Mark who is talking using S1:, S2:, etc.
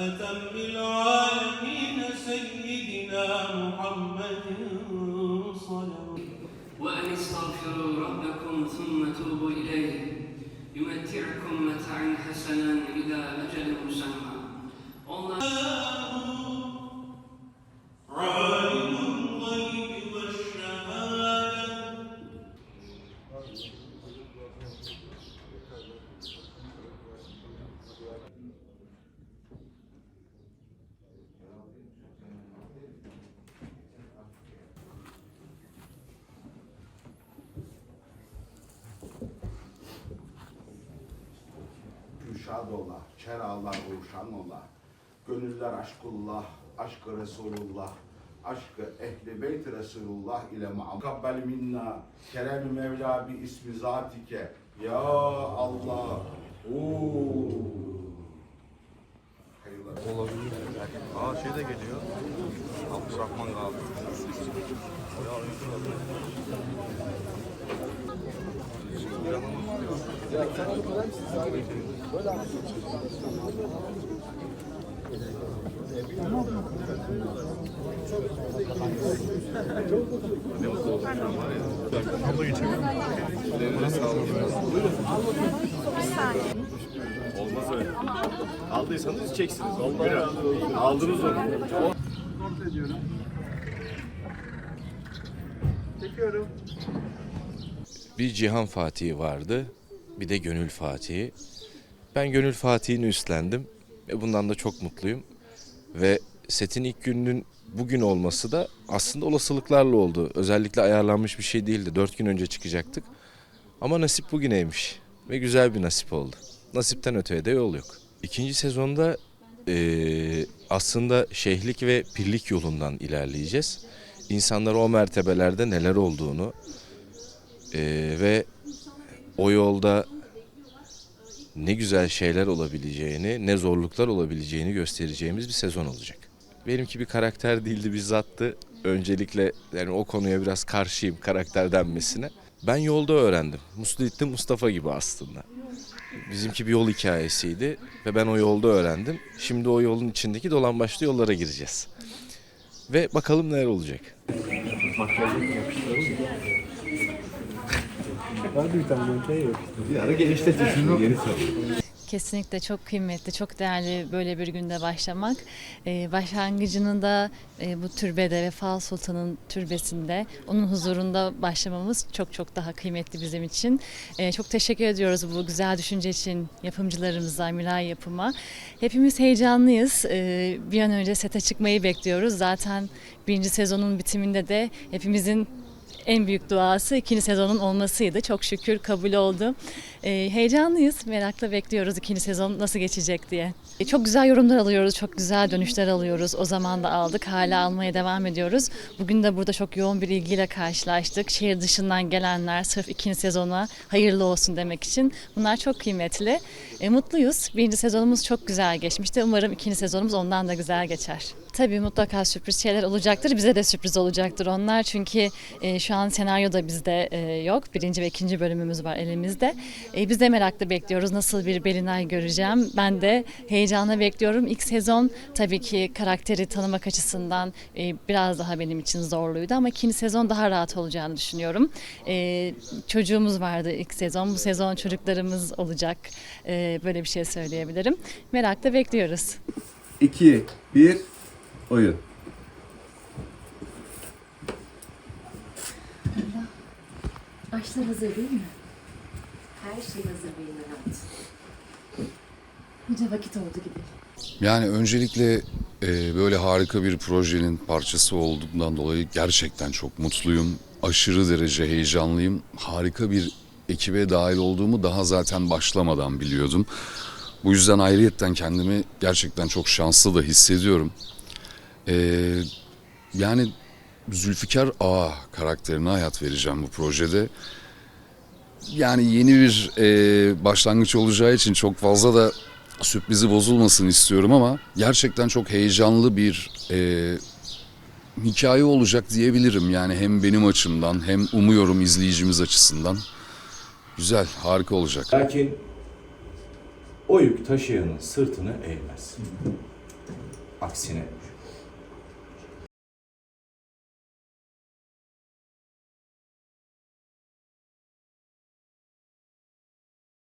S1: أتم العالمين سيدنا محمد صلوات
S2: وأن استغفروا ربكم ثم توبوا إليه. يمتعكم حسنا إلى أجل مسمى. الله
S3: Gülşad ola, çeralar ruşan ola. Gönüller aşkullah, aşkı Resulullah, aşkı ehli beyt Resulullah ile muam. Kabbel minna, kerem Mevla bi ismi zatike. Ya Allah. Oo.
S4: Olabilir. Aa şey de geliyor. Abdurrahman abi.
S5: Olmaz öyle. Aldıysanız içeceksiniz. Buyurun. Aldınız onu.
S6: Bir Cihan Fatih'i vardı, bir de Gönül Fatih'i. Ben Gönül Fatih'ini üstlendim ve bundan da çok mutluyum. Ve setin ilk gününün bugün olması da aslında olasılıklarla oldu. Özellikle ayarlanmış bir şey değildi. Dört gün önce çıkacaktık. Ama nasip bugüneymiş ve güzel bir nasip oldu. Nasipten öteye de yol yok. İkinci sezonda eee, aslında şeyhlik ve pirlik yolundan ilerleyeceğiz. İnsanlara o mertebelerde neler olduğunu, ee, ve o yolda ne güzel şeyler olabileceğini, ne zorluklar olabileceğini göstereceğimiz bir sezon olacak. Benimki bir karakter değildi, bizzattı. Öncelikle yani o konuya biraz karşıyım karakter denmesine. Ben yolda öğrendim. Muslittin Mustafa gibi aslında. Bizimki bir yol hikayesiydi ve ben o yolda öğrendim. Şimdi o yolun içindeki dolambaçlı yollara gireceğiz. Ve bakalım neler olacak.
S5: Bir ara genişletirsin. Yeni soru.
S7: Kesinlikle çok kıymetli, çok değerli böyle bir günde başlamak. Ee, başlangıcını da e, bu türbede ve Fal Sultan'ın türbesinde, onun huzurunda başlamamız çok çok daha kıymetli bizim için. Ee, çok teşekkür ediyoruz bu güzel düşünce için yapımcılarımıza, Miray Yapım'a. Hepimiz heyecanlıyız. Ee, bir an önce sete çıkmayı bekliyoruz. Zaten birinci sezonun bitiminde de hepimizin en büyük duası ikinci sezonun olmasıydı. Çok şükür kabul oldu. Ee, heyecanlıyız. Merakla bekliyoruz ikinci sezon nasıl geçecek diye. E, çok güzel yorumlar alıyoruz. Çok güzel dönüşler alıyoruz. O zaman da aldık. Hala almaya devam ediyoruz. Bugün de burada çok yoğun bir ilgiyle karşılaştık. Şehir dışından gelenler sırf ikinci sezona hayırlı olsun demek için. Bunlar çok kıymetli. E, mutluyuz. Birinci sezonumuz çok güzel geçmişti. Umarım ikinci sezonumuz ondan da güzel geçer. Tabii mutlaka sürpriz şeyler olacaktır. Bize de sürpriz olacaktır onlar. Çünkü e, şu an senaryo da bizde e, yok. Birinci ve ikinci bölümümüz var elimizde. E, biz de merakla bekliyoruz. Nasıl bir Belinay göreceğim. Ben de heyecanla bekliyorum. İlk sezon tabii ki karakteri tanımak açısından e, biraz daha benim için zorluydu. Ama ikinci sezon daha rahat olacağını düşünüyorum. E, çocuğumuz vardı ilk sezon. Bu sezon çocuklarımız olacak. E, böyle bir şey söyleyebilirim. Merakla bekliyoruz.
S5: 2, 1, oyun.
S8: Aşlar hazır değil mi? Her şey hazır benim hayatım. Hoca vakit oldu gidelim.
S9: Yani öncelikle e, böyle harika bir projenin parçası olduğumdan dolayı gerçekten çok mutluyum. Aşırı derece heyecanlıyım. Harika bir ekibe dahil olduğumu daha zaten başlamadan biliyordum. Bu yüzden ayrıyetten kendimi gerçekten çok şanslı da hissediyorum. E, yani Zülfikar A karakterine hayat vereceğim bu projede. Yani yeni bir e, başlangıç olacağı için çok fazla da sürprizi bozulmasın istiyorum ama gerçekten çok heyecanlı bir e, hikaye olacak diyebilirim. Yani hem benim açımdan hem umuyorum izleyicimiz açısından. Güzel, harika olacak.
S6: Lakin o yük taşıyanın sırtını eğmez. Aksine